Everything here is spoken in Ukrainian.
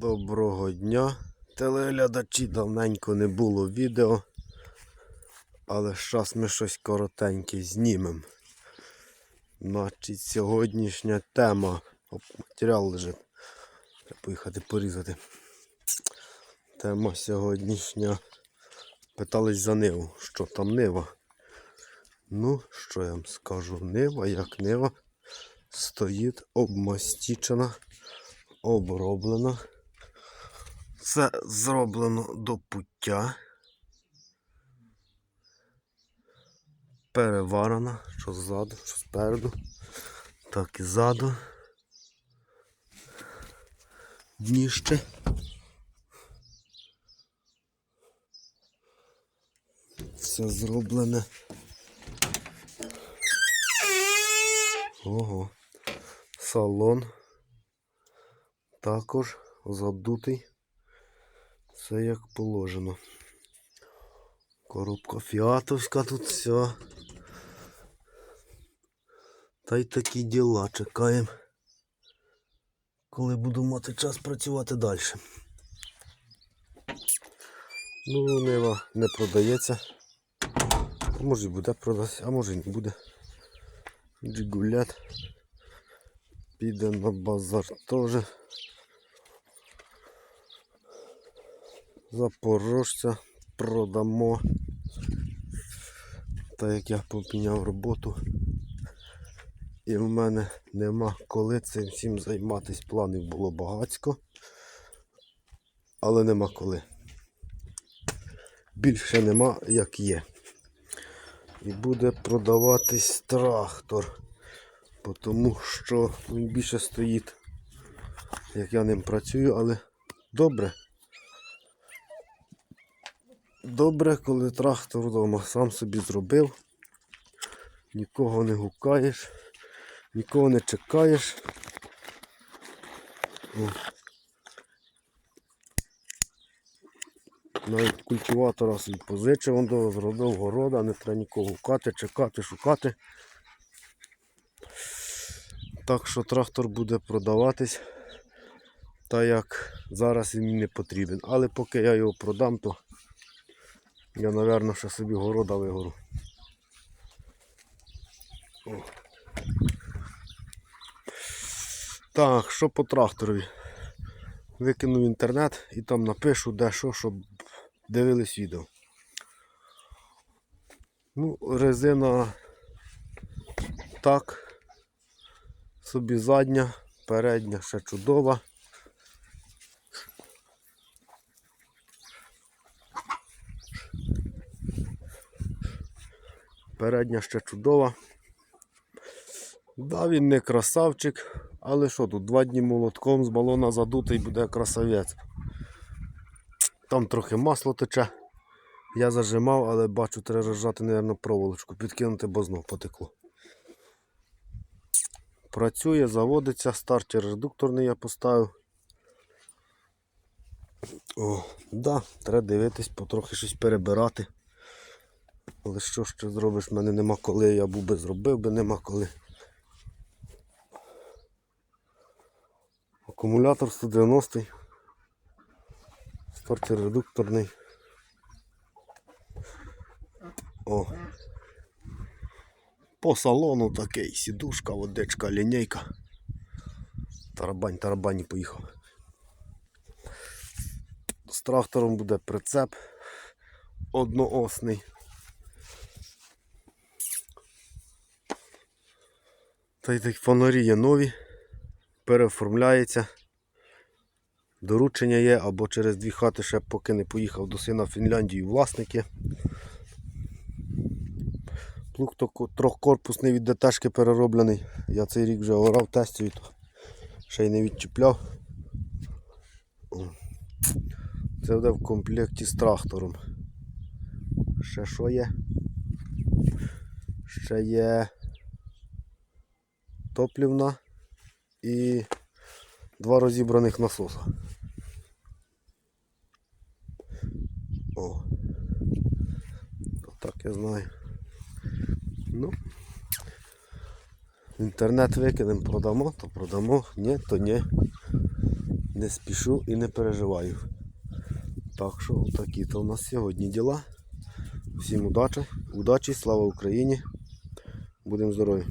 Доброго дня, телеглядачі. Давненько не було відео, але зараз ми щось коротеньке знімемо. Значить, сьогоднішня тема. Оп, матеріал лежить. Треба поїхати порізати. Тема сьогоднішня. Питались за ниву. Що там нива? Ну, що я вам скажу? Нива, як нива, стоїть обмастічена, оброблена. Це зроблено до пуття. Переварена, що ззаду, що спереду, так і ззаду. Дніще. Все зроблене. Ого. Салон. Також задутий. Все як положено. Коробка фіатовська тут все. Та й такі діла чекаємо. Коли буду мати час працювати далі. Ну, Нива не продається. А може буде продатися, а може і не буде. Джигулят. Піде на базар теж. Запорожця продамо. Та як я поміняв роботу. І в мене нема коли цим всім займатися. Планів було багацько. Але нема коли. Більше нема як є. І буде продаватись трактор. Тому що він більше стоїть, як я ним працюю, але добре. Добре, коли трактор вдома сам собі зробив, нікого не гукаєш, нікого не чекаєш. О. Навіть культиватора собі позичив, он до зробив города, не треба нікого гукати, чекати, шукати. Так що трактор буде продаватись, так як зараз він не потрібен. Але поки я його продам, то я, мабуть, ще собі города вигору. О. Так, що по тракторові? Викину в інтернет і там напишу де що, щоб дивились відео. Ну, резина так. Собі задня, передня ще чудова. Передня ще чудова. Да, він не красавчик, але що тут, два дні молотком з балона задутий буде красавець. Там трохи масло тече. Я зажимав, але бачу, треба розжати, мабуть, проволочку, підкинути, бо знов потекло. Працює, заводиться, стартер редукторний я поставив. О, да, треба дивитись, потрохи щось перебирати. Але що ще зробиш, в мене нема коли, я був би зробив би, нема коли. Акумулятор 190 стартер редукторний. О. По салону такий, сідушка, водичка, лінійка. Тарабань, тарабань поїхав. З трактором буде прицеп одноосний. Та й так фонарі є нові, переоформляється. Доручення є або через дві хати ще поки не поїхав до сина в Фінляндію власники. Плуг трьохкорпусний від ДТшки перероблений. Я цей рік вже орав тестію, то ще й не відчіпляв. Це буде в комплекті з трактором. Ще що є? Ще є топлівна і два розібраних насоса. О. Так я знаю. Ну, інтернет викинемо, продамо, то продамо, ні, то ні. не спішу і не переживаю. Так що такі то у нас сьогодні діла. Всім удачі, удачі, слава Україні. Будемо здорові.